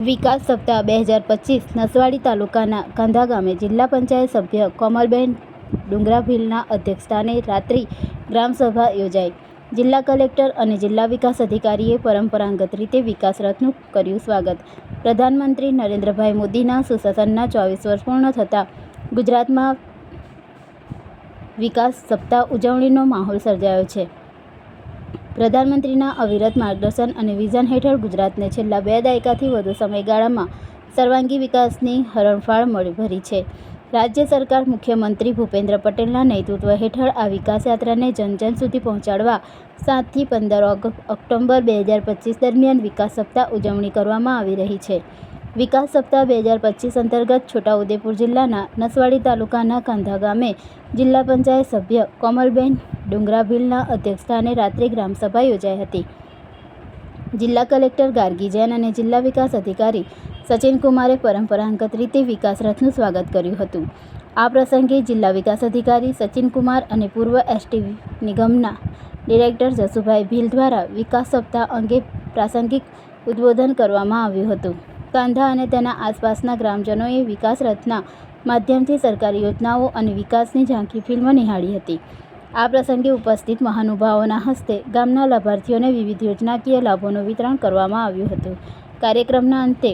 વિકાસ સપ્તાહ બે હજાર પચીસ નસવાડી તાલુકાના કાંધા ગામે જિલ્લા પંચાયત સભ્ય કોમલબેન ડુંગરાભીલના અધ્યક્ષસ્થાને રાત્રિ ગ્રામસભા યોજાઈ. જિલ્લા કલેક્ટર અને જિલ્લા વિકાસ અધિકારીએ પરંપરાગત રીતે વિકાસ રથનું કર્યું સ્વાગત. પ્રધાનમંત્રી નરેન્દ્રભાઈ મોદીના સુશાસનના ચોવીસ વર્ષ પૂર્ણ થતાં ગુજરાતમાં વિકાસ સપ્તાહ ઉજવણીનો માહોલ સર્જાયો છે. પ્રધાનમંત્રીના અવિરત માર્ગદર્શન અને વિઝન હેઠળ ગુજરાતને છેલ્લા બે દાયકાથી વધુ સમયગાળામાં સર્વાંગી વિકાસની હરણફાળ મળી ભરી છે. રાજ્ય સરકાર મુખ્યમંત્રી ભૂપેન્દ્ર પટેલના નેતૃત્વ હેઠળ આ વિકાસ યાત્રાને જન જન સુધી પહોંચાડવા સાતથી પંદર ઓક્ટોબર બે હજાર પચીસ દરમિયાન વિકાસ સપ્તાહ ઉજવણી કરવામાં આવી રહી છે. વિકાસ સપ્તાહ બે હજાર પચીસ અંતર્ગત છોટાઉદેપુર જિલ્લાના નસવાડી તાલુકાના કાંધા ગામે જિલ્લા પંચાયત સભ્ય કોમલબેન ડુંગરાભીલના અધ્યક્ષસ્થાને રાત્રિ ગ્રામસભા યોજાઈ હતી. જિલ્લા કલેક્ટર ગાર્ગી જૈન અને જિલ્લા વિકાસ અધિકારી સચિન કુમારે પરંપરાગત રીતે વિકાસ રથનું સ્વાગત કર્યું હતું. આ પ્રસંગે જિલ્લા વિકાસ અધિકારી સચિન કુમાર અને પૂર્વ એસટી નિગમના ડિરેક્ટર જસુભાઈ ભીલ દ્વારા વિકાસ સપ્તાહ અંગે પ્રાસંગિક ઉદ્બોધન કરવામાં આવ્યું હતું. કાંધા અને તેના આસપાસના ગ્રામજનોએ વિકાસ રથના માધ્યમથી સરકારી યોજનાઓ અને વિકાસની ઝાંખી ફિલ્મ નિહાળી હતી. આ પ્રસંગે ઉપસ્થિત મહાનુભાવોના હસ્તે ગામના લાભાર્થીઓને વિવિધ યોજનાકીય લાભોનું વિતરણ કરવામાં આવ્યું હતું. કાર્યક્રમના અંતે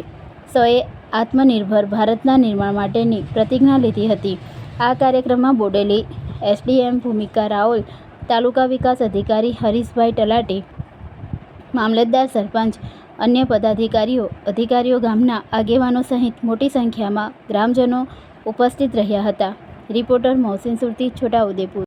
સૌએ આત્મનિર્ભર ભારતના નિર્માણ માટેની પ્રતિજ્ઞા લીધી હતી. આ કાર્યક્રમમાં બોડેલી એસડીએમ ભૂમિકા રાઓલ તાલુકા વિકાસ અધિકારી હરીશભાઈ તલાટી મામલતદાર સરપંચ, અન્ય પદાધિકારીઓ, અધિકારીઓ ગામના આગેવાનો સહિત મોટી સંખ્યામાં ગ્રામજનો ઉપસ્થિત રહ્યા હતા. રિપોર્ટર મોહસિન સુરતી, છોટાઉદેપુર.